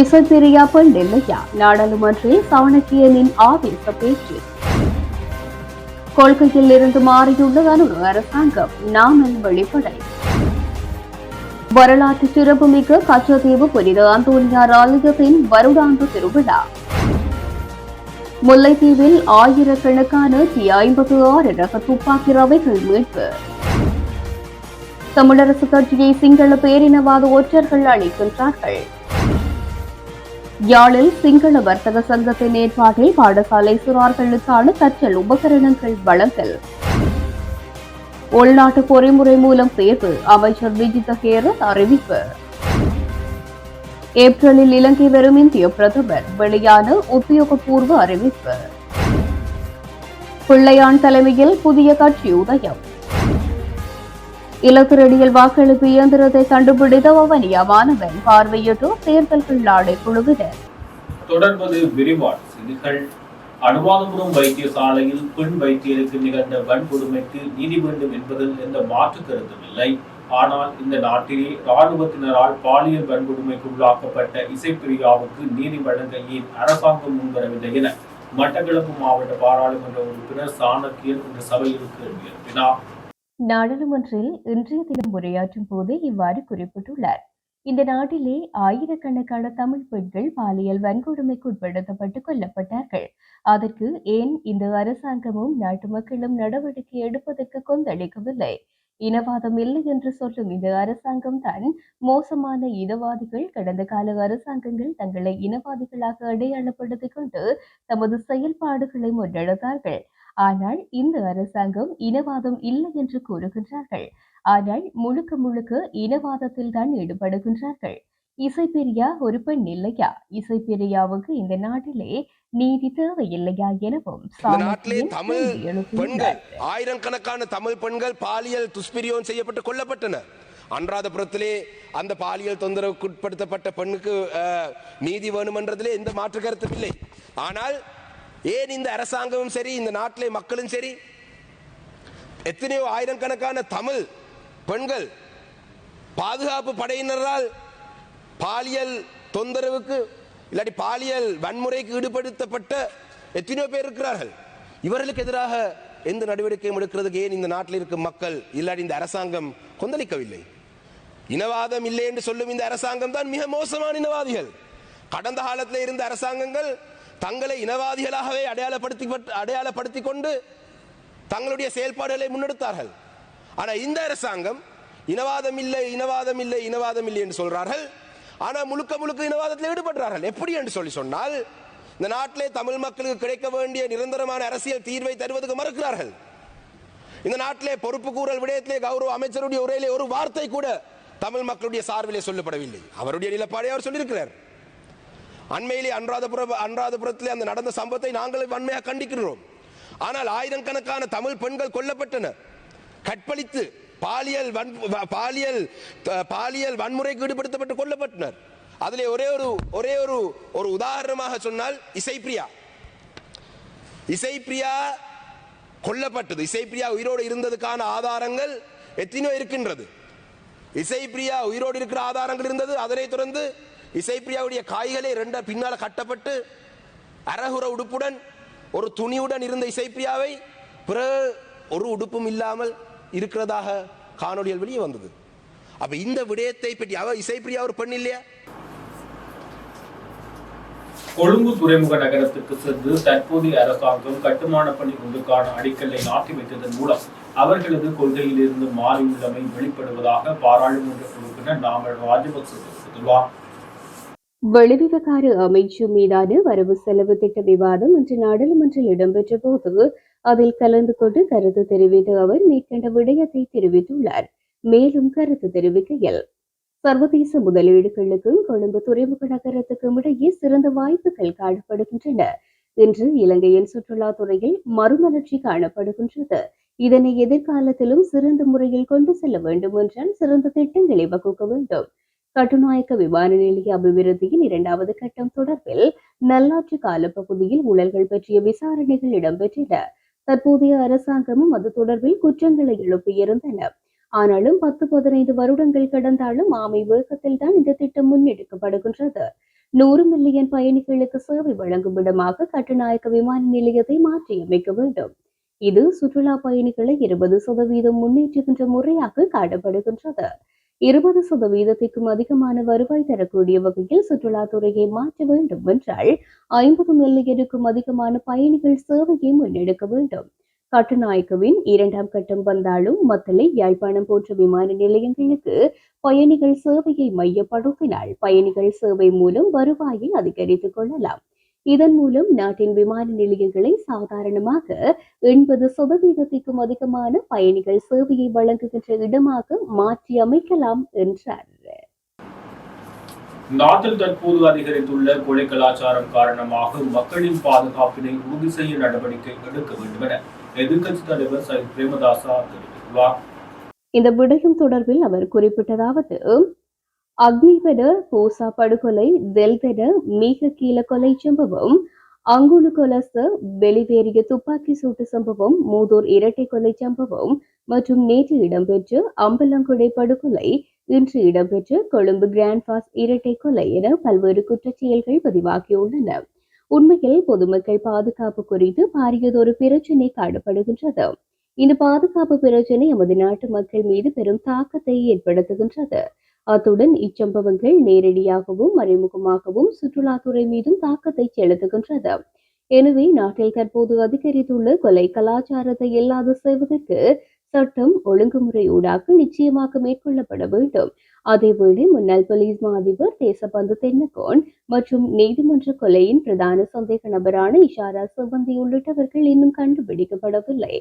இசைப்பிரியா பெண் நாடாளுமன்றில் சாணக்கியனின் ஆவேச பேச்சு. கொள்கையில் இருந்து மாறியுள்ள அரசாங்கம் நாமல் வெளிப்படை. வரலாற்று சிறப்புமிக்க கச்சதீவு புனித அந்தோனியார் ஆலயத்தின் வருடாந்த திருவிழா. முல்லைத்தீவில் ஆயிரக்கணக்கான டி ஐம்பது ஆறு ரக துப்பாக்கி ரவைகள் மீட்பு. தமிழரசு கட்சியை சிங்கள பேரினவாத ஒற்றர்கள் அளிக்கின்றார்கள் யாழில் சிங்கள வர்த்தக சங்கத்தின் ஏற்பாட்டில் பாடசாலை சிறார்களுக்கான கற்றல் உபகரணங்கள் வழங்கல். உள்நாட்டு பொறிமுறை மூலம் தேர்வு அமைச்சர் விஜித ஹேரத் அறிவிப்பு. ஏப்ரலில் இலங்கை வரும் இந்திய பிரதமர் வெளியான உத்தியோகபூர்வ அறிவிப்பு. பிள்ளையான் தலைமையில் புதிய கட்சி உதயம். இலக்குரடியில் வாக்களிப்பு இயந்திரத்தை கண்டுபிடித்த வவனியா மாணவன் பார்வையிட்டோர் தேர்தல்கள் நாளை குழுவினர் தொடர்வது விரிவான செய்திகள். அனுராதபுரம் வைத்தியசாலையில் பெண் வைத்தியருக்கு நிகழ்ந்த வன்கொடுமைக்கு நீதி வேண்டும் என்பதில் எந்த மாற்று கருத்தும் இல்லை. ஆனால் இந்த நாட்டிலே இராணுவத்தினரால் பாலியல் வன்கொடுமைக்கு உள்ளாக்கப்பட்ட இசைப்பிரியாவுக்கு நீதி வழங்க ஏன் அரசாங்கம் முன்வரவில்லை என மட்டக்களப்பு மாவட்ட பாராளுமன்ற உறுப்பினர் சாணக்கியன் இந்த சபையில் கேள்வி எழுப்பினார் நாடாளுமன்றில் இன்றைய தினம் உரையாற்றும் போது இவ்வாறு குறிப்பிட்டுள்ளார். இந்த நாட்டிலே ஆயிரக்கணக்கான தமிழ் பெண்கள் பாலியல் வன்கொடுமைக்கு உட்படுத்தப்பட்டு கொல்லப்பட்டார்கள். அதற்கு ஏன் இந்த அரசாங்கமும் நாட்டு மக்களும் நடவடிக்கை எடுப்பதற்கு கொந்தளிக்கவில்லை? இனவாதம் இல்லை என்று சொல்லும் இந்த அரசாங்கம் தான் மோசமான இனவாதிகள் கடந்த கால அரசாங்கங்கள் தங்களை இனவாதிகளாக அடையாளப்படுத்திக் கொண்டு தமது செயல்பாடுகளை முன்னெடுத்தார்கள். ஆனால் இந்த அரசாங்கம் இனவாதம் இல்லை என்று கூறுகின்றார்கள். ஆனால் முழுக்க முழுக்க இனவாதத்தில் தான் ஈடுபடுகின்றார்கள். இசைப்பெரியா ஒரு பெண் இல்லையா? இசைப்பெரியாவுக்கு இந்த நாட்டிலே நீதி தேவையில்லையா எனவும் தமிழ் பெண்கள் ஆயிரக்கணக்கான தமிழ் பெண்கள் பாலியல் துஷ்பிரியம் செய்யப்பட்டு கொல்லப்பட்டனர். அனுராதபுரத்திலே அந்த பாலியல் தொந்தரவுக்கு உட்படுத்தப்பட்ட பெண்ணுக்கு நீதி வேணுமென்றதிலே எந்த மாற்று கருத்தும் இல்லை. ஆனால் ஏன் இந்த அரசாங்கமும் சரி இந்த நாட்டிலே மக்களும் சரி? எத்தனையோ ஆயிரக்கணக்கான தமிழ் பெண்கள் பாதுகாப்பு படையினரால் பாலியல் தொந்தரவுக்கு இல்லாட்டி பாலியல் வன்முறைக்கு ஈடுபடுத்தப்பட்ட எத்தனையோ பேர் இருக்கிறார்கள். இவர்களுக்கு எதிராக எந்த நடவடிக்கையும் எடுக்கிறதுக்கு ஏன் இந்த நாட்டில் இருக்கும் மக்கள் இல்லாட்டி இந்த அரசாங்கம் கொந்தளிக்கவில்லை? இனவாதம் இல்லை என்று சொல்லும் இந்த அரசாங்கம் தான் மிக மோசமான இனவாதிகள். கடந்த காலத்தில் இருந்த அரசாங்கங்கள் தங்களை இனவாதிகளாகவே அடையாளப்படுத்தி அடையாளப்படுத்தி கொண்டு தங்களுடைய செயல்பாடுகளை முன்னெடுத்தார்கள். ஆனால் இந்த அரசாங்கம் இனவாதம் இல்லை இனவாதம் இல்லை இனவாதம் இல்லை என்று சொல்கிறார்கள் ஆனால் முழுக்க முழுக்க இனவாதத்தில் ஈடுபடுறார்கள். எப்படி என்று சொல்லி சொன்னால் இந்த நாட்டிலே தமிழ் மக்களுக்கு கிடைக்க வேண்டிய நிரந்தரமான அரசியல் தீர்வை தருவதற்கு மறுக்கிறார்கள். இந்த நாட்டிலே பொறுப்பு கூறல் விடயத்திலே கௌரவ அமைச்சருடைய உரையிலே ஒரு வார்த்தை கூட தமிழ் மக்களுடைய சார்பிலே சொல்லப்படவில்லை. அவருடைய நிலப்பாடை அவர் சொல்லியிருக்கிறார். அண்மையிலே அன்றாதபுர அன்றாதபுரத்திலே அந்த நடந்த சம்பவத்தை நாங்கள் வன்மையாக கண்டிக்கிறோம் ஆனால் ஆயிரக்கணக்கான தமிழ் பெண்கள் கொல்லப்பட்டனர் கற்பழித்து பாலியல் வன் பாலியல் பாலியல் வன்முறைக்கு ஈடுபடுத்தப்பட்டு கொல்லப்பட்டனர். அதிலே ஒரே ஒரு ஒரே ஒரு ஒரு உதாரணமாக சொன்னால் இசைப்பிரியா. இசைப்பிரியா கொல்லப்பட்டது. இசைப்பிரியா உயிரோடு இருந்ததுக்கான ஆதாரங்கள் எத்தனையோ இருக்கின்றது. இசைப்பிரியா உயிரோடு இருக்கிற ஆதாரங்கள் இருந்தது. அதனைத் தொடர்ந்து இசைப்பிரியாவுடைய காய்களை ரெண்ட பின்னால் கட்டப்பட்டு அரகுர உடுப்புடன் ஒரு துணியுடன் இருந்த இசைப்பிரியாவை பிற ஒரு உடுப்பும் இல்லாமல் இருக்கிறதாக காணொளியில் வெளியே வந்தது. அப்ப இந்த விடயத்தை பற்றி அவ இசைப்பிரியா ஒரு பெண் இல்லையா? கொழும்பு துறைமுக நகரத்துக்கு சென்று தற்போதைய அரசாங்கம் கட்டுமான பணி ஒன்றுக்கான அடிக்கல்லை நாட்டி வைத்ததன் மூலம் அவர்களது கொள்கையிலிருந்து மாறியுள்ளமை வெளிப்படுவதாக பாராளுமன்ற உறுப்பினர் நாமல் ராஜபக்சே தெரிவித்துள்ளார். வெளிவிவகார அமைச்சு மீதான வரவு செலவு திட்ட விவாதம் இன்று நாடாளுமன்றில் இடம்பெற்ற போது அதில் கலந்து கொண்டு கருத்து தெரிவித்த அவர் மேற்கண்ட விடயத்தை தெரிவித்துள்ளார். மேலும் கருத்து தெரிவிக்கையில் சர்வதேச முதலீடுகளுக்கும் கொழும்பு துறைமுக நகரத்துக்கும் இடையே சிறந்த வாய்ப்புகள் காணப்படுகின்றன. இன்று இலங்கையின் சுற்றுலா துறையில் மறுமலர்ச்சி காணப்படுகின்றது. இதனை எதிர்காலத்திலும் சிறந்த முறையில் கொண்டு செல்ல வேண்டும் என்றால் சிறந்த திட்டங்களை வகுக்க வேண்டும். கட்டுநாயக்க விமான நிலைய அபிவிருத்தியின் இரண்டாவது கட்டம் தொடர்பில் நல்லாட்சி காலப்பகுதியில் ஊழல்கள் பற்றிய விசாரணைகள் இடம்பெற்றன. தற்போதைய அரசாங்கமும் அது தொடர்பில் குற்றங்களை எழுப்பியிருந்தன. ஆனாலும் பத்து பதினைந்து வருடங்கள் கடந்தாலும் ஆமை வேகத்தில் தான் இந்த திட்டம் முன்னெடுக்கப்படுகின்றது. நூறு மில்லியன் பயணிகளுக்கு சேவை வழங்கும் இடமாக கட்டுநாயக்க விமான நிலையத்தை மாற்றியமைக்க வேண்டும். இது சுற்றுலா பயணிகளை இருபது சதவீதம் முன்னேற்றுகின்ற முறையாக காணப்படுகின்றது. இருபது சதவீதத்திற்கும் அதிகமான வருவாய் தரக்கூடிய வகையில் சுற்றுலாத்துறையை மாற்ற வேண்டும் என்றால் ஐம்பது மில்லியனுக்கும் அதிகமான பயணிகள் சேவையை முன்னெடுக்க வேண்டும். கட்டுநாயக்கவின் இரண்டாம் கட்டம் வந்தாலும் மத்தளை யாழ்ப்பாணம் போன்ற விமான நிலையங்களுக்கு பயணிகள் சேவையை மையப்படுத்தினால் பயணிகள் சேவை மூலம் வருவாயை அதிகரித்துக் கொள்ளலாம். இதன் மூலம் நாட்டின் விமான நிலையங்களை சாதாரணமாக எண்பது சதவீதத்திற்கும் அதிகமான பயணிகள் சேவையை வழங்குகின்ற இடமாக மாற்றி அமைக்கலாம் என்றார். நாட்டில் தற்போது அதிகரித்துள்ள கொலை கலாச்சாரம் காரணமாக மக்களின் பாதுகாப்பினை உறுதி செய்ய நடவடிக்கை எடுக்க வேண்டும் என எதிர்க்கட்சித் தலைவர் சைத் பிரேமதாசா தெரிவித்துள்ளார். இந்த விடயம் தொடர்பில் அவர் குறிப்பிட்டதாவது அக்னிபெட போசா படுகொலை தெல்பெட மீக கீழ கொலை சம்பவம் அங்குலு கொலச வெளிவேறிய துப்பாக்கி சூட்டு சம்பவம் மூதூர் இரட்டை கொலை சம்பவம் மற்றும் நேற்று இடம்பெற்ற அம்பலங்குடை படுகொலை. இன்று இடம்பெற்ற கொழும்பு கிராண்ட் பாஸ் இரட்டை கொலை என பல்வேறு குற்றச் செயல்கள் பதிவாகியுள்ளன. உண்மையில் பொதுமக்கள் பாதுகாப்பு குறித்து பாரியதொரு பிரச்சினை காணப்படுகின்றது. இந்த பாதுகாப்பு பிரச்சினை எமது நாட்டு மக்கள் மீது பெரும் தாக்கத்தை ஏற்படுத்துகின்றது. அத்துடன் இச்சம்பவங்கள் நேரடியாகவும் மறைமுகமாகவும் சுற்றுலாத்துறை மீதும் தாக்கத்தை செலுத்துகின்றது. எனவே நாட்டில் தற்போது அதிகரித்துள்ள கொலை கலாச்சாரத்தை இல்லாது செய்வதற்கு சட்டம் ஒழுங்குமுறை ஊடாக நிச்சயமாக மேற்கொள்ளப்பட வேண்டும். அதேவேளை முன்னாள் போலீஸ் மா அதிபர் தேசபந்து தென்னகோன் மற்றும் நீதிமன்ற கொலையின் பிரதான சந்தேக நபரான இஷாரா சிவந்தி உள்ளிட்டவர்கள் இன்னும் கண்டுபிடிக்கப்படவில்லை.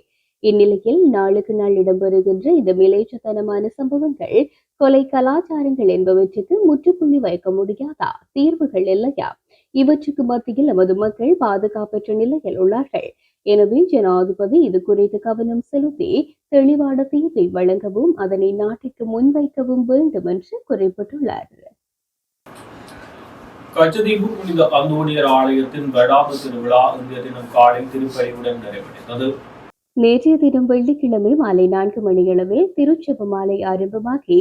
இந்நிலையில் நாளுக்கு நாள் இடம்பெறுகின்ற இந்த மிலேச்சத்தனமான சம்பவங்கள் கொலை கலாச்சாரங்கள் என்பவற்றுக்கு முற்றுப்புள்ளி வைக்க முடியாதா? தீர்வுகள் இல்லையா? இவற்றுக்கு மத்தியில் நமது மக்கள் பாதுகாப்பற்ற நிலையில் உள்ளார்கள். எனவே ஜனாதிபதி இது குறித்து கவனம் செலுத்தி தெளிவான தீர்வை வழங்கவும் அதனை நாட்டிற்கு முன்வைக்கவும் வேண்டும் என்று குறிப்பிட்டுள்ளார். கச்சதீபு புனித அந்தோணியர் ஆலயத்தின் வடாப திருவிழா இந்திய தினம் காலை திருப்பலியுடன் நிறைவடைந்தது நேற்றைய தினம் வெள்ளிக்கிழமை மாலை நான்கு மணியளவில் திருச்செபமாலை ஆரம்பமாகி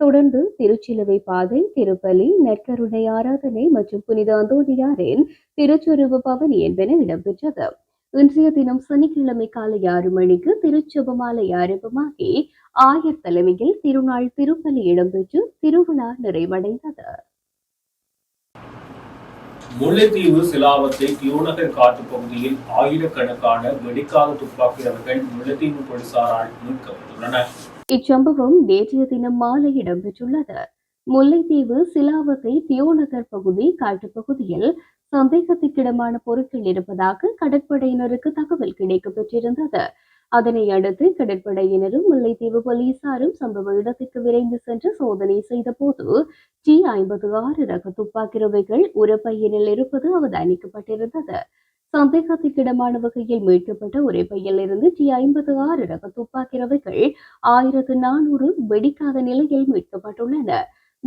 தொடர்ந்து திருச்சிலுவை பாதை திருப்பலி நற்கருணை ஆராதனை மற்றும் புனித அந்தோணியாரின் திருச்சொருவ பவனி என்பன இடம்பெற்றது. இன்றைய தினம் சனிக்கிழமை காலை ஆறு மணிக்கு திருச்செபமாலை ஆரம்பமாகி ஆயர் தலைமையில் திருநாள் திருப்பலி இடம்பெற்று திருவிழா நிறைவடைந்தது. முல்லைத்தீவு சிலாவத்தை தியோநகர் காட்டு பகுதியில் ஆயிரக்கணக்கான வெடிக்காத துப்பாக்கியவர்கள் முல்லைத்தீவு போலீசாரால் மீட்கப்பட்டுள்ளனர். இச்சம்பவம் நேற்றைய தினம் மாலை இடம்பெற்றுள்ளது. முல்லைத்தீவு சிலாவத்தை தியோநகர் பகுதி காட்டுப்பகுதியில் சந்தேகத்துக்கிடமான பொருட்கள் இருப்பதாக கடற்படையினருக்கு தகவல் கிடைக்கப்பெற்றிருந்தது. அதனை அடுத்து கடற்படையினரும் முல்லைத்தீவு போலீசாரும் சம்பவ இடத்திற்கு விரைந்து சென்று சோதனை செய்த போது டி ஐம்பது ஆறு ரக துப்பாக்கி ரவைகள் உரப்பையினில் இருப்பது அவதானிக்கப்பட்டிருந்தது. சந்தேகத்துக்கிடமான வகையில் மீட்கப்பட்ட ஒரே பையில் இருந்து டி ஐம்பது ஆறு ரக துப்பாக்கி ரவைகள் ஆயிரத்து நானூறு வெடிக்காத நிலையில் மீட்கப்பட்டுள்ளன.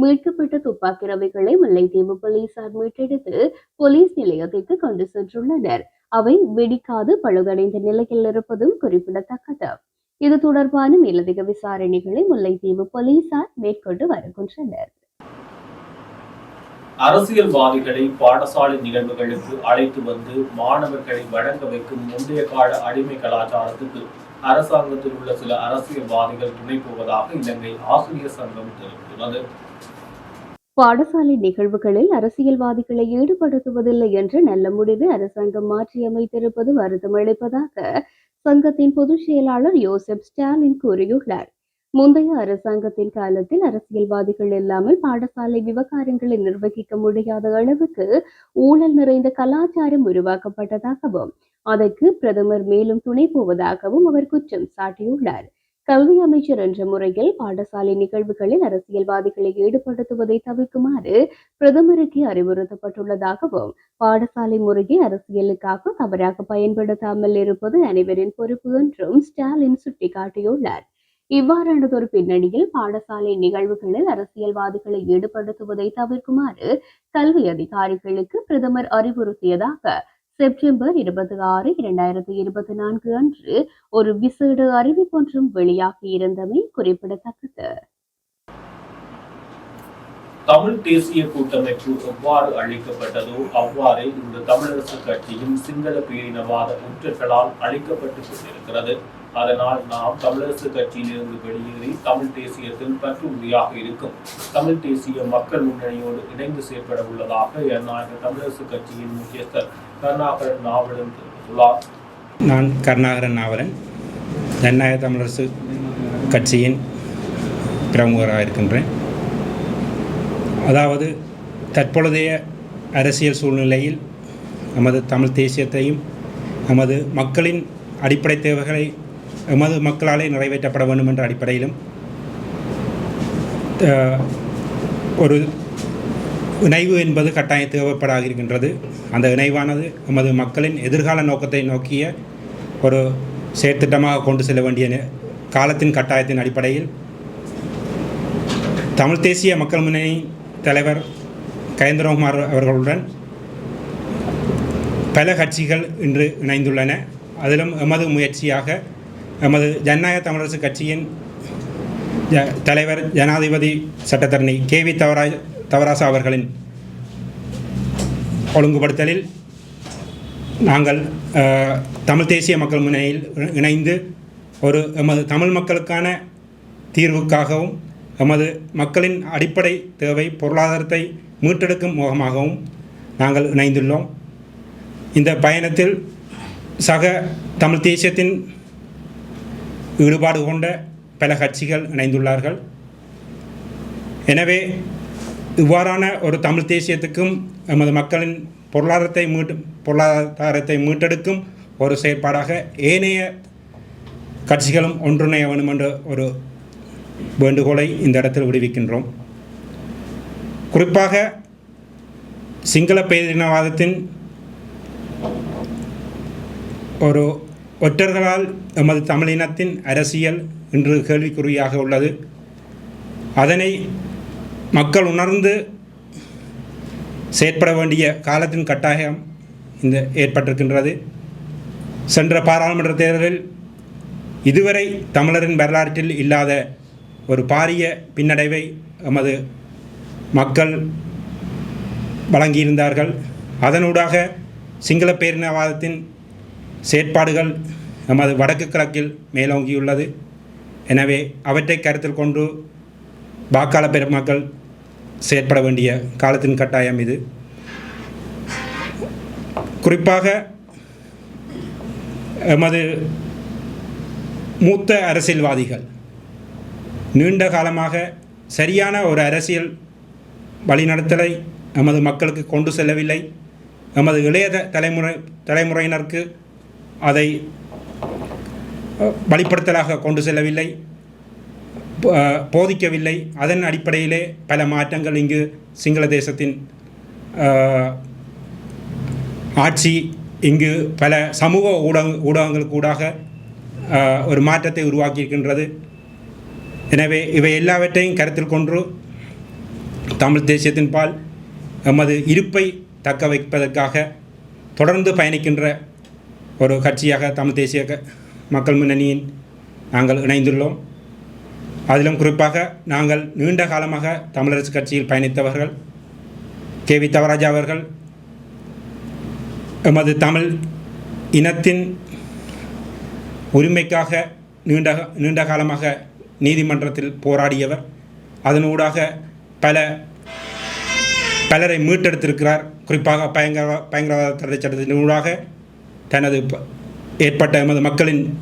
மீட்கப்பட்ட துப்பாக்கி ரவைகளை முல்லைத்தீவு போலீசார் மீட்டெடுத்து போலீஸ் நிலையத்திற்கு கொண்டு சென்றுள்ளனர். அவை வெடிக்காது பழுதடைந்த நிலையில் இருப்பதும் குறிப்பிடத்தக்கது. இது தொடர்பான மேலதிக விசாரணைகளை முல்லைத்தீவு போலீசார் மேற்கொண்டு வருகின்றனர். அரசியல்வாதிகளை பாடசாலை நிகழ்வுகளுக்கு அழைத்து வந்து மாணவர்களை வழங்க வைக்கும் முந்தைய கால அடிமை கலாச்சாரத்துக்கு அரசாங்கத்தில் உள்ள சில அரசியல்வாதிகள் துணை போவதாக இலங்கை ஆசிரியர் சங்கம் தெரிவித்துள்ளது. பாடசாலை நிகழ்வுகளில் அரசியல்வாதிகளை ஈடுபடுத்துவதில்லை என்ற நல்ல முடிவை அரசாங்கம் மாற்றியமைத்திருப்பது வருத்தமளிப்பதாக சங்கத்தின் பொதுச் செயலாளர் யோசப் ஸ்டாலின் கூறியுள்ளார். முந்தைய அரசாங்கத்தின் காலத்தில் அரசியல்வாதிகள் இல்லாமல் பாடசாலை விவகாரங்களை நிர்வகிக்க முடியாத அளவுக்கு ஊழல் நிறைந்த கலாச்சாரம் உருவாக்கப்பட்டதாகவும் அதற்கு பிரதமர் மேலும் துணை போவதாகவும் அவர் குற்றம் சாட்டியுள்ளார். கல்வி அமைச்சர் என்ற முறையில் பாடசாலை நிகழ்வுகளில் அரசியல்வாதிகளை ஈடுபடுத்துவதை தவிர்க்குமாறு பிரதமருக்கு அறிவுறுத்தப்பட்டுள்ளதாகவும் பாடசாலை முறையை அரசியலுக்காக தவறாக பயன்படுத்தாமல் இருப்பது அனைவரின் பொறுப்பு என்றும் ஸ்டாலின் சுட்டிக்காட்டியுள்ளார். இவ்வாறானதொரு பின்னணியில் பாடசாலை நிகழ்வுகளில் அரசியல்வாதிகளை ஈடுபடுத்துவதை தவிர்க்குமாறு கல்வி அதிகாரிகளுக்கு பிரதமர் அறிவுறுத்தியதாக செப்டம்பர் இருபத்தி ஆறு இரண்டாயிரத்தி இருபத்தி நான்கு அன்று ஒரு விசேட அறிவிப்பொன்றும் வெளியாகி இருந்தமை குறிப்பிடத்தக்கது. தமிழ் தேசிய கூட்டமைப்பு எவ்வாறு அழிக்கப்பட்டதோ அவ்வாறே இந்த தமிழரசு கட்சியும் சிங்கள பேரினவாத ஒற்றர்களால் அழிக்கப்பட்டு கொண்டிருக்கிறது. அதனால் நாம் தமிழரசு கட்சியிலிருந்து வெளியேறி தமிழ் தேசியத்தில் பற்று உறுதியாக இருக்கும். தமிழ் தேசிய மக்கள் முன்னணியோடு இணைந்து செயற்பட உள்ளதாக எந்நாயக தமிழரசு கட்சியின் முக்கியஸ்தர் கருணாகரன் நாவலன் தெரிவித்துள்ளார். நான் கருணாகரன் நாவலன். ஜனநாயக தமிழரசு கட்சியின் பிரமுகராக இருக்கின்றேன். அதாவது தற்பொழுதைய அரசியல் சூழ்நிலையில் நமது தமிழ் தேசியத்தையும் நமது மக்களின் அடிப்படை தேவைகளை எமது மக்களாலே நிறைவேற்றப்பட வேண்டும் என்ற அடிப்படையிலும் ஒரு இணைவு என்பது கட்டாயம் தேவைப்படாக இருக்கின்றது அந்த இணைவானது எமது மக்களின் எதிர்கால நோக்கத்தை நோக்கிய ஒரு செயற்திட்டமாக கொண்டு செல்ல வேண்டிய காலத்தின் கட்டாயத்தின் அடிப்படையில் தமிழ் தேசிய மக்கள் முன்னணி தலைவர் கயந்திரகுமார் அவர்களுடன் பல கட்சிகள் இன்று இணைந்துள்ளன. அதிலும் எமது முயற்சியாக எமது ஜனநாயக தமிழரசு கட்சியின் தலைவர் ஜனாதிபதி சட்டத்தரணி கே வி தவரா தவராசா அவர்களின் ஒழுங்குபடுத்தலில் நாங்கள் தமிழ் தேசிய மக்கள் முன்னணியில் இணைந்து ஒரு எமது தமிழ் மக்களுக்கான தீர்வுக்காகவும் எமது மக்களின் அடிப்படை தேவை பொருளாதாரத்தை மீட்டெடுக்கும் முகமாகவும் நாங்கள் இணைந்துள்ளோம். இந்த பயணத்தில் சக தமிழ் தேசியத்தின் ஈடுபாடு கொண்ட பல கட்சிகள் இணைந்துள்ளார்கள். எனவே இவ்வாறான ஒரு தமிழ் தேசியத்துக்கும் எமது மக்களின் பொருளாதாரத்தை மீட்டு பொருளாதாரத்தை மீட்டெடுக்கும் ஒரு செயற்பாடாக ஏனைய கட்சிகளும் ஒன்றிணைய வேண்டும் என்ற ஒரு வேண்டுகோளை இந்த இடத்தில் விடுவிக்கின்றோம். குறிப்பாக சிங்கள பேரினவாதத்தின் ஒரு ஒற்றர்களால் எமது தமிழினத்தின் அரசியல் இன்று கேள்விக்குறியாக உள்ளது. அதனை மக்கள் உணர்ந்து செயற்பட வேண்டிய காலத்தின் கட்டாயம் இந்த ஏற்பட்டிருக்கின்றது. சென்ற பாராளுமன்ற தேர்தலில் இதுவரை தமிழரின் வரலாற்றில் இல்லாத ஒரு பாரிய பின்னடைவை எமது மக்கள் வழங்கியிருந்தார்கள். அதனூடாக சிங்கள பேரினவாதத்தின் செயற்பாடுகள் நமது வடக்கு கிழக்கில் மேலோங்கியுள்ளது. எனவே அவற்றை கருத்தில் கொண்டு வாக்காள பெருமக்கள் செயற்பட வேண்டிய காலத்தின் கட்டாயம் இது. குறிப்பாக எமது மூத்த அரசியல்வாதிகள் நீண்ட காலமாக சரியான ஒரு அரசியல் வழிநடத்தலை நமது மக்களுக்கு கொண்டு செல்லவில்லை. நமது இளைய தலைமுறை தலைமுறையினருக்கு அதை வழிப்படுத்தலாக கொண்டு செல்லவில்லை போதிக்கவில்லை. அதன் அடிப்படையிலே பல மாற்றங்கள் இங்கு சிங்கள தேசத்தின் ஆட்சி இங்கு பல சமூக ஊடக ஊடகங்களுக்கு ஊடாக ஒரு மாற்றத்தை உருவாக்கியிருக்கின்றது. எனவே இவை எல்லாவற்றையும் கருத்தில் கொண்டு தமிழ் தேசியத்தின் பால் எமது இருப்பை தக்க வைப்பதற்காக தொடர்ந்து பயணிக்கின்ற ஒரு கட்சியாக தமிழ் தேசிய மக்கள் முன்னணியின் நாங்கள் இணைந்துள்ளோம். அதிலும் குறிப்பாக நாங்கள் நீண்ட காலமாக தமிழரசு கட்சியில் பயணித்தவர்கள் கே வி தவராஜா அவர்கள் எமது தமிழ் இனத்தின் உரிமைக்காக நீண்ட நீண்ட காலமாக நீதிமன்றத்தில் போராடியவர். அதனூடாக பல பலரை மீட்டெடுத்திருக்கிறார். குறிப்பாக பயங்கர பயங்கரவாத தடை சட்டத்தினூடாக தனது ப- ஏற்பட்ட எமது மக்களின்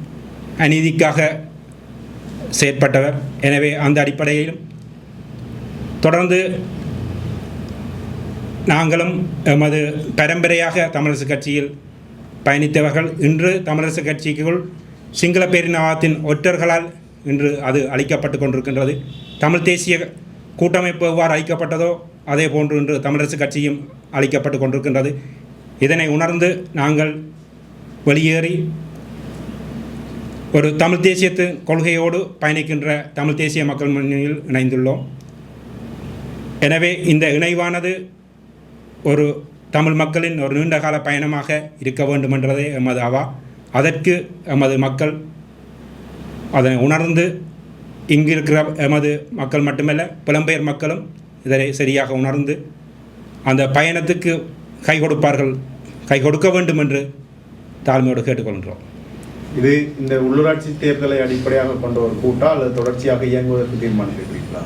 அநீதிக்காக செயற்பட்டவர். எனவே அந்த அடிப்படையிலும் தொடர்ந்து நாங்களும் எமது பரம்பரையாக தமிழரசு கட்சியில் பயணித்தவர்கள். இன்று தமிழரசு கட்சிக்குள் சிங்கள பேரினவாதத்தின் ஒற்றர்களால் இன்று அது அழிக்கப்பட்டு கொண்டிருக்கின்றது. தமிழ் தேசிய கூட்டமைப்பு எவ்வாறு அழிக்கப்பட்டதோ அதே போன்று இன்று தமிழரசு கட்சியும் அழிக்கப்பட்டு கொண்டிருக்கின்றது. இதனை உணர்ந்து நாங்கள் வெளியேறி ஒரு தமிழ் தேசியத்து கொள்கையோடு பயணிக்கின்ற தமிழ் தேசிய மக்கள் முன்னணியில் இணைந்துள்ளோம். எனவே இந்த இணைவானது ஒரு தமிழ் மக்களின் ஒரு நீண்டகால பயணமாக இருக்க வேண்டும் என்றதே எமது அவா அதற்கு எமது மக்கள் அதனை உணர்ந்து இங்கு இருக்கிற எமது மக்கள் மட்டுமல்ல புலம்பெயர் மக்களும் இதனை சரியாக உணர்ந்து அந்த பயணத்துக்கு கை கொடுப்பார்கள் கை கொடுக்க வேண்டும் என்று தாழ்மையோடு கேட்டுக்கொள்கிறோம் இது இந்த உள்ளூராட்சி தேர்தலை அடிப்படையாக கொண்ட ஒரு கூட்டா அல்லது தொடர்ச்சியாக இயங்குவதற்கு தீர்மானிக்கிறீர்களா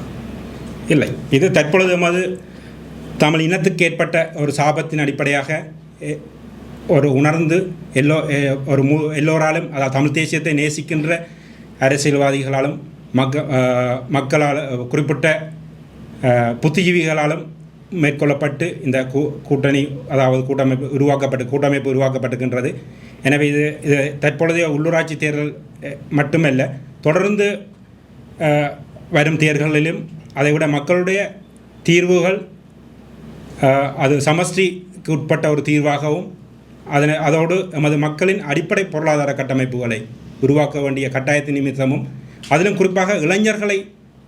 இல்லை. இது தற்பொழுது எமது தமிழ் இனத்துக்கு ஏற்பட்ட ஒரு சாபத்தின் அடிப்படையாக ஒரு உணர்ந்து எல்லோ ஒரு மு எல்லோராலும் அதாவது தமிழ் தேசியத்தை நேசிக்கின்ற அரசியல்வாதிகளாலும் மக்க மக்களால் குறிப்பிட்ட புத்திஜீவிகளாலும் மேற்கொள்ளப்பட்டு இந்த கூ கூட்டணி அதாவது கூட்டமைப்பு உருவாக்கப்பட்டு கூட்டமைப்பு உருவாக்கப்பட்டிருக்கின்றது. எனவே இது இது தற்பொழுதைய உள்ளூராட்சி தேர்தல் மட்டுமல்ல தொடர்ந்து வரும் தேர்தல்களிலும் அதைவிட மக்களுடைய தீர்வுகள் அது சமஷ்டிக்கு உட்பட்ட ஒரு தீர்வாகவும் அதனை அதோடு எமது மக்களின் அடிப்படை பொருளாதார கட்டமைப்புகளை உருவாக்க வேண்டிய கட்டாயத்தின் நிமித்தமும் அதிலும் குறிப்பாக இளைஞர்களை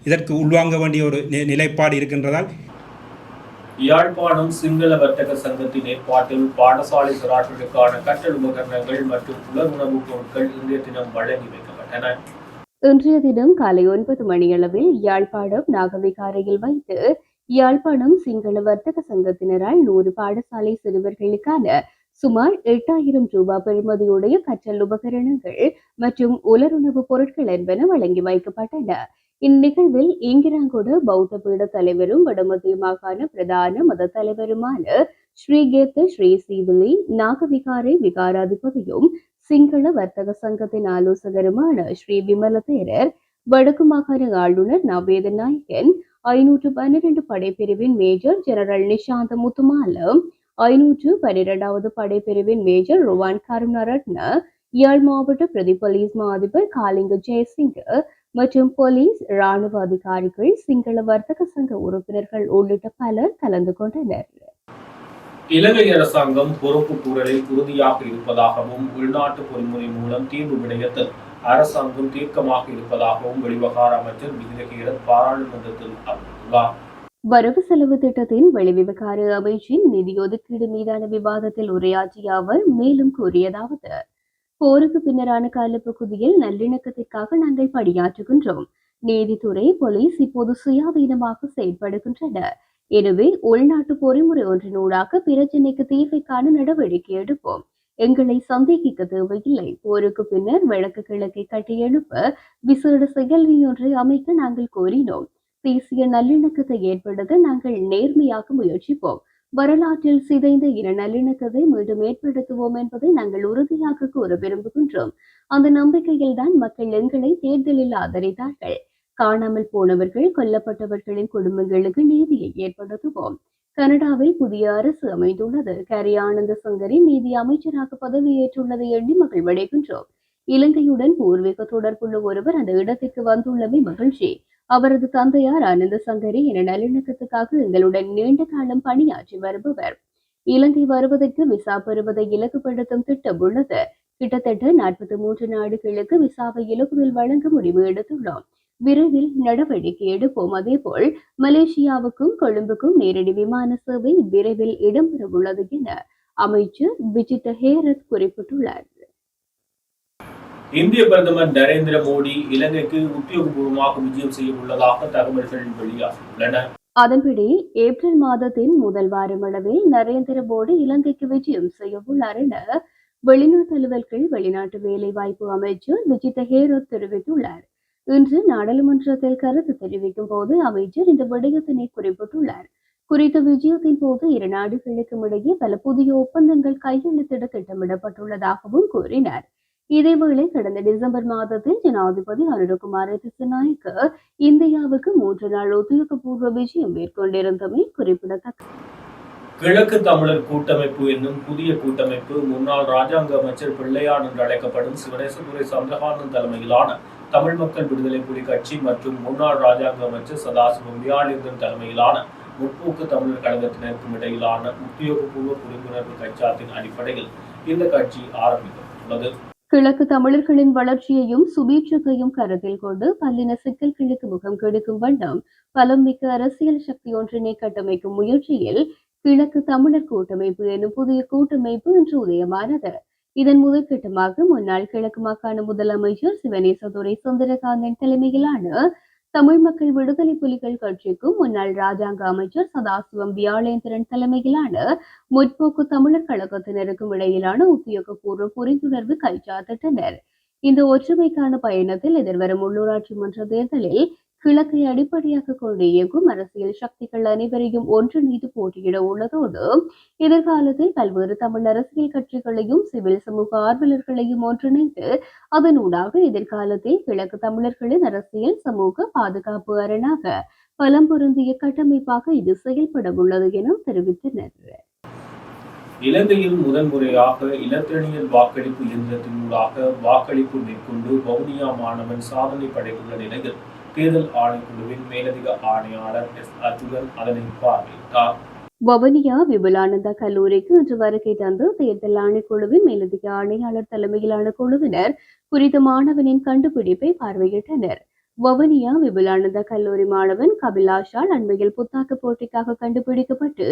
இதற்கு உள்வாங்க வேண்டிய ஒரு நிலைப்பாடு இருக்கின்றதால் யாழ்ப்பாணம் சிங்கள வர்த்தக சங்கத்தின் ஏற்பாட்டில் பாடசாலை சிறார்களுக்கான கட்டல் உபகரணங்கள் மற்றும் உலர் உணவுப் பொருட்கள் இன்றைய தினம் வழங்கி வைக்கப்பட்டன. இன்றைய தினம் காலை ஒன்பது மணியளவில் யாழ்ப்பாணம் நாகவிகாரையில் வைத்து யாழ்ப்பாணம் சிங்கள வர்த்தக சங்கத்தினரால் நூறு பாடசாலை சிறுவர்களுக்கான சுமார் எட்டாயிரம் ரூபாய் பெறுமதியுடைய கற்றல் உபகரணங்கள் மற்றும் உலருணவு பொருட்கள் என்பன வழங்கி வைக்கப்பட்டன. இந்நிகழ்வில் இங்கிராங்கோடு பௌத்த பீட தலைவரும் வடமத்திய மாகாண பிரதான மத தலைவருமான ஸ்ரீ கேத்த ஸ்ரீ சீவிலி நாகவிகாரை விகாராதிபதியும் சிங்கள வர்த்தக சங்கத்தின் ஆலோசகருமான ஸ்ரீ விமல தேரர் வடக்கு மாகாண ஆளுநர் நவேத நாயகன் ஐநூற்று பன்னிரண்டு படைப்பிரிவின் மேஜர் ஜெனரல் நிஷாந்த முத்துமாலம் ஐநூற்று பன்னிரெண்டாவது படைப்பிரிவின் மேஜர் ருவான் கருணரட்ன யாழ் மாவட்ட பிரதி போலீஸ் மா அதிபர் காலிங்க ஜெயசிங் மற்றும் போலீஸ் ராணுவ அதிகாரிகள் சிங்கள வர்த்தக சங்க உறுப்பினர்கள் உள்ளிட்ட பலர் கலந்து கொண்டனர். இலங்கை அரசாங்கம் பொறுப்பு கூறலில் உறுதியாக இருப்பதாகவும் உள்நாட்டு பொறிமுறை மூலம் தீர்வு விடயத்தில் அரசாங்கம் தீர்க்கமாக இருப்பதாகவும் வெளிவகார அமைச்சர் மிகுதகீரன் பாராளுமன்றத்தில் அறிவித்துள்ளார். வரவு செலவு திட்டத்தின் வெளிவிவகார அமைச்சின் நிதி ஒதுக்கீடு மீதான விவாதத்தில் உரையாற்றிய அவர் மேலும் கூறியதாவது போருக்கு பின்னரான காலப்பகுதியில் நல்லிணக்கத்திற்காக நாங்கள் பணியாற்றுகின்றோம். நீதித்துறை போலீஸ் இப்போது சுயாதீனமாக செயல்படுகின்றன எனவே உள்நாட்டு பொறிமுறை ஒன்றினூடாக பிரச்சினைக்கு தீர்வை காண நடவடிக்கை எடுப்போம். எங்களை சந்தேகிக்க தேவையில்லை. போருக்கு பின்னர் வடக்கு கிழக்கை கட்டியெழுப்ப விசேட செயல்வி ஒன்றை அமைக்க நாங்கள் கோரினோம். தேசிய நல்லிணக்கத்தை ஏற்படுத்த நாங்கள் நேர்மையாக முயற்சிப்போம். வரலாற்றில் சிதைந்த இன நல்லிணக்கத்தை மீண்டும் ஏற்படுத்துவோம் என்பதை நாங்கள் உறுதியாக கூற விரும்புகின்றோம். அந்த நம்பிக்கையில் தான் மக்கள் எங்களை தேர்தலில் ஆதரித்தார்கள். காணாமல் போனவர்கள் கொல்லப்பட்டவர்களின் குடும்பங்களுக்கு நீதியை ஏற்படுத்துவோம். கனடாவில் புதிய அரசு அமைந்துள்ளது. கரி ஆனந்த சங்கரி நீதி அமைச்சராக பதவியேற்றுள்ளதை எண்ணி மகிழ்வடைகின்றோம். இலங்கையுடன் பூர்வீக தொடர்புள்ள ஒருவர் அந்த இடத்திற்கு வந்துள்ளமை மகிழ்ச்சி. அவரது தந்தையார் ஆனந்த சங்கரி என நல்லிணக்கத்துக்காக எங்களுடன் நீண்ட காலம் பணியாற்றி வருபவர். இலங்கை வருவதற்கு விசா பெறுவதை இலக்குப்படுத்தும் திட்டம் உள்ளது. கிட்டத்தட்ட நாற்பத்தி மூன்று நாடுகளுக்கு விசாவை இலகுவில் வழங்க முடிவு எடுத்துள்ளோம். விரைவில் நடவடிக்கை எடுப்போம். அதேபோல் மலேசியாவுக்கும் கொழும்புக்கும் நேரடி விமான சேவை விரைவில் இடம்பெறவுள்ளது என அமைச்சர் விஜித ஹேரத் குறிப்பிட்டுள்ளார். இந்திய பிரதமர் நரேந்திர மோடி இலங்கைக்கு உத்தியோகபூர்வமாக விஜயம் செய்ய உள்ளதாக தகவல்கள் வெளியாகியுள்ளன. அதன்படி ஏப்ரல் மாதத்தின் முதல் வாரம் அளவில் நரேந்திர மோடி இலங்கைக்கு விஜயம் செய்ய உள்ளார் என வெளிநாட்டு அலுவல்கள் வெளிநாட்டு வேலைவாய்ப்பு அமைச்சர் விஜித ஹேரத் தெரிவித்துள்ளார். இன்று நாடாளுமன்றத்தில் கருத்து தெரிவிக்கும் போது அமைச்சர் இந்த விடயத்தினை குறிப்பிட்டுள்ளார். குறித்த விஜயத்தின் போது இரு நாடுகளுக்கும் இடையே பல புதிய ஒப்பந்தங்கள் கையெழுத்திட திட்டமிடப்பட்டுள்ளதாகவும் கூறினார். இதேவேளை கடந்த டிசம்பர் மாதத்தில் ஜனாதிபதி அனுரகுமார திசநாயக்க இந்தியாவுக்கு மூன்று நாள் உத்தியோகபூர்வ விஜயம் மேற்கொண்டிருந்தமை குறிப்பிடத்தக்கது கிழக்கு தமிழர் கூட்டமைப்பு என்னும் புதிய கூட்டமைப்பு முன்னாள் ராஜாங்க அமைச்சர் பிள்ளையான் என்று அழைக்கப்படும் சிவனேசபுரை சந்திரகாந்தன் தலைமையிலான தமிழ் மக்கள் விடுதலை புலி கட்சி மற்றும் முன்னாள் ராஜாங்க அமைச்சர் சதாசிவம் வியாழேந்திரன் தலைமையிலான முற்போக்கு தமிழர் கழகத்தினருக்கும் இடையிலான உத்தியோகபூர்வ புரிந்துணர்வு கட்சாத்தின் அடிப்படையில் இந்த கட்சி ஆரம்பிக்கப்பட்டுள்ளது. கிழக்கு தமிழர்களின் வளர்ச்சியையும் சுபீட்சத்தையும் கருத்தில் கொண்டு பல்லின சிக்கல்களுக்கு முகம் கெடுக்கும் வண்ணம் பலம் மிக்க அரசியல் சக்தி ஒன்றினை கட்டமைக்கும் முயற்சியில் கிழக்கு தமிழர் கூட்டமைப்பு எனும் புதிய கூட்டமைப்பு இன்று உதயமானது. இதன் முதற்கட்டமாக முன்னாள் கிழக்கு மாகாண முதலமைச்சர் சிவனேசதுரை சுந்தரகாந்தன் தலைமையிலான தமிழ் மக்கள் விடுதலை புலிகள் கட்சிக்கும் முன்னாள் ராஜாங்க அமைச்சர் சதாசிவம் வியாழேந்திரன் தலைமையிலான முற்போக்கு தமிழர் கழகத்தினருக்கும் இடையிலான உத்தியோகபூர்வ புரிந்துணர்வு கைச்சாத்திட்டனர். இந்த ஒற்றுமைக்கான பயணத்தில் எதிர்வரும் உள்ளூராட்சி மன்ற தேர்தலில் கிழக்கை அடிப்படையாக கொண்டு இயங்கும் அரசியல் சக்திகள் அனைவரையும் ஒன்றிணைந்து போட்டியிட உள்ளதோடு எதிர்காலத்தில் பல்வேறு தமிழ் அரசியல் கட்சிகளையும் சிவில் சமூக ஆர்வலர்களையும் ஒன்றிணைத்து அதனூடாக எதிர்காலத்தில் கிழக்கு தமிழர்களின் அரசியல் சமூக பாதுகாப்பு அரணாக பலம் பொருந்திய கட்டமைப்பாக இது செயல்பட உள்ளது என தெரிவித்தனர். இலங்கையில் முதன்முறையாக இலத்திரனியல் வாக்களிப்பு இயந்திரத்தினூடாக வாக்களிப்பு மேற்கொண்டு வவுனியா மாணவன் சாதனை படைத்துள்ள நிலையில் தேர்தல் ஆணைக்குழுவின் மேலதிக ஆணையாளர் எஸ் அர்ஜுனன் அதனை பார்வையிட்டார். வவனியா விபுலானந்தா கல்லூரிக்கு இன்று வருகை தந்து தேர்தல் ஆணைக்குழுவின் மேலதிக ஆணையாளர் தலைமையிலான குழுவினர் குறித்த மாணவனின் கண்டுபிடிப்பை பார்வையிட்டனர். வவனியா விபுலானந்தா கல்லூரி மாணவன் கபிலாஷால் அண்மையில் புத்தாக்க போட்டிக்காக கண்டுபிடிக்கப்பட்டு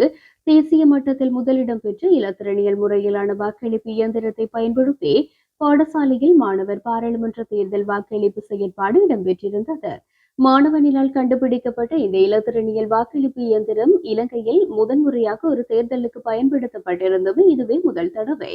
தேசிய மட்டத்தில் முதலிடம் பெற்று இலத்திரனியல் முறையிலான வாக்களிப்பு இயந்திரத்தை பயன்படுத்தி பாடசாலையில் மாணவர் பாராளுமன்ற தேர்தல் வாக்களிப்பு செயற்பாடு இடம்பெற்றிருந்தது. மாணவனினால் கண்டுபிடிக்கப்பட்ட இந்த இலத்திரனியல் வாக்களிப்பு இயந்திரம் இலங்கையில் முதன்முறையாக ஒரு தேர்தலுக்கு பயன்படுத்தப்பட்டிருந்தது. இதுவே முதல் தடவை.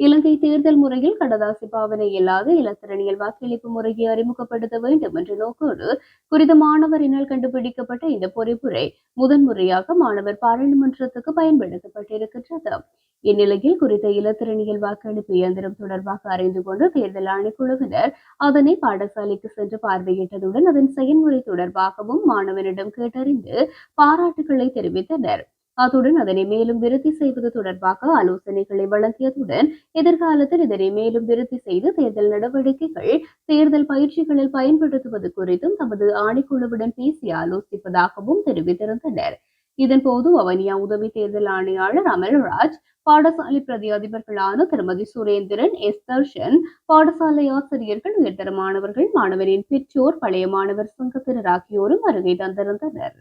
இலங்கை தேர்தல் முறையில் கடதாசி பாவனை இல்லாத இலத்திரனியல் வாக்களிப்பு முறையை அறிமுகப்படுத்த வேண்டும் என்ற நோக்கோடு குறித்த மாணவரினால் கண்டுபிடிக்கப்பட்ட இந்த பொறிப்புரை முதன்முறையாக மாணவர் பாராளுமன்றத்துக்கு பயன்படுத்தப்பட்டிருக்கின்றது. இந்நிலையில் குறித்த இலத்திரனியல் வாக்களிப்பு இயந்திரம் தொடர்பாக அறிந்து கொண்டு தேர்தல் ஆணைக்குழுவினர் அதனை பாடசாலைக்கு சென்று பார்வையிட்டதுடன் அதன் செயல்முறை தொடர்பாகவும் மாணவனிடம் கேட்டறிந்து பாராட்டுகளை தெரிவித்தனர். அத்துடன் அதனை மேலும் விருத்தி செய்வது தொடர்பாக ஆலோசனைகளை வழங்கியதுடன் எதிர்காலத்தில் இதனை மேலும் விருத்தி செய்து தேர்தல் நடவடிக்கைகள் தேர்தல் பயிற்சிகளில் பயன்படுத்துவது குறித்தும் தமது ஆணைக்குழுவுடன் பேசி ஆலோசிப்பதாகவும் தெரிவித்திருந்தனர். இதன்போது வவனியா உதவி தேர்தல் ஆணையாளர் அமல்ராஜ் பாடசாலை பிரதி அதிபர்களான திருமதி சுரேந்திரன் எஸ் தர்ஷன் பாடசாலை ஆசிரியர்கள் உயர்தர மாணவர்கள் மாணவரின் பெற்றோர் பழைய மாணவர் சங்கத்தினர் ஆகியோரும் வருகை தந்திருந்தனர்.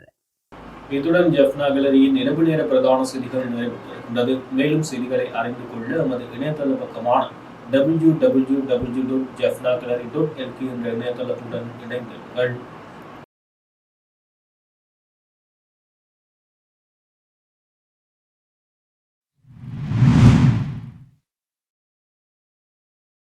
இத்துடன் ஜெஃப்னா கலரியின் இரவு நேர பிரதான செய்திகள் நிறைவு பெறுகின்றது மேலும் செய்திகளை அறிந்து கொள்ள நமது இணையதள பக்கமான W W W dot Jaffna gallery dot LK என்ற இணையதளத்துடன் இணைந்திருங்கள்.